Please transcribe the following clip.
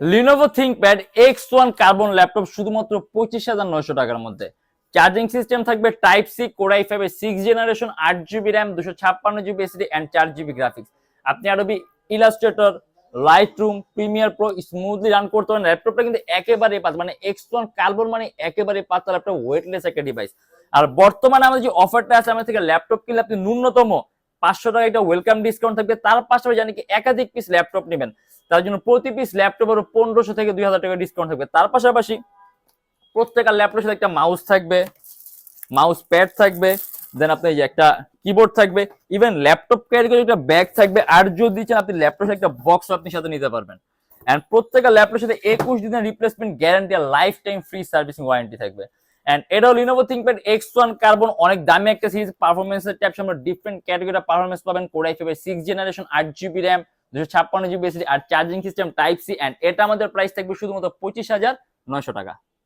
Lenovo ThinkPad X one carbon laptop শুধুমাত্র পঁচিশ হাজার নয়শো টাকার মধ্যে। চার্জিং সিস্টেম থাকবে type C core i five six generation আট জিবি র্যাম দুশো ছাপ্পান্ন জিবি এসডি অ্যান্ড চার জিবি গ্রাফিক্স আপনি আরবি Illustrator Lightroom Premiere Pro smoothly run করতে পারেন। ল্যাপটপটা কিন্তু একেবারে পাতলা মানে এক্স ওয়ান কার্বন মানে একেবারে পাতলা ল্যাপটপ ওয়েটলেস একটা ডিভাইস আর বর্তমানে আমাদের যে অফারটা আছে, আমাদের থেকে ল্যাপটপ কিনলে আপনি ন্যূনতম পাঁচশো টাকা একটা ওয়েলকাম ডিসকাউন্ট থাকবে। তার পাশাপাশি জানি কি একাধিক পিস ল্যাপটপ নেবেন। তার জন্য প্রতি পিস ল্যাপটপের পনেরোশো থেকে দুই হাজার টাকা ডিসকাউন্ট থাকবে। তার পাশাপাশি প্রত্যেকটা ল্যাপটপের সাথে একটা মাউস থাকবে মাউস প্যাড থাকবে দেন আপনি যে একটা কিবোর্ড থাকবে ইভেন ল্যাপটপ ক্যারি একটা ব্যাগ থাকবে, আর যদি চান আপনি ল্যাপটপের একটা বক্স আপনি সাথে নিতে পারবেন। এন্ড প্রত্যেকটা ল্যাপটপের সাথে একুশ দিনের রিপ্লেসমেন্ট গ্যারান্টি আর life time free servicing warranty থাকবে এন্ড এটাও Lenovo ThinkPad X one carbon অনেক দামি একটা সিরিজ পারফরমেন্সের ট্যাপ আমরা ডিফারেন্ট ক্যাটাগরি পারফরমেন্স পাবেন কোরাই ফাইভের সিক্স জেনারেশন আট জিবি র্যাম দুশো ছাপ্পান্ন GB SSD R charging system type C and এটা আমাদের প্রাইস থাকবে শুধুমাত্র পঁচিশ হাজার নয়শো টাকা।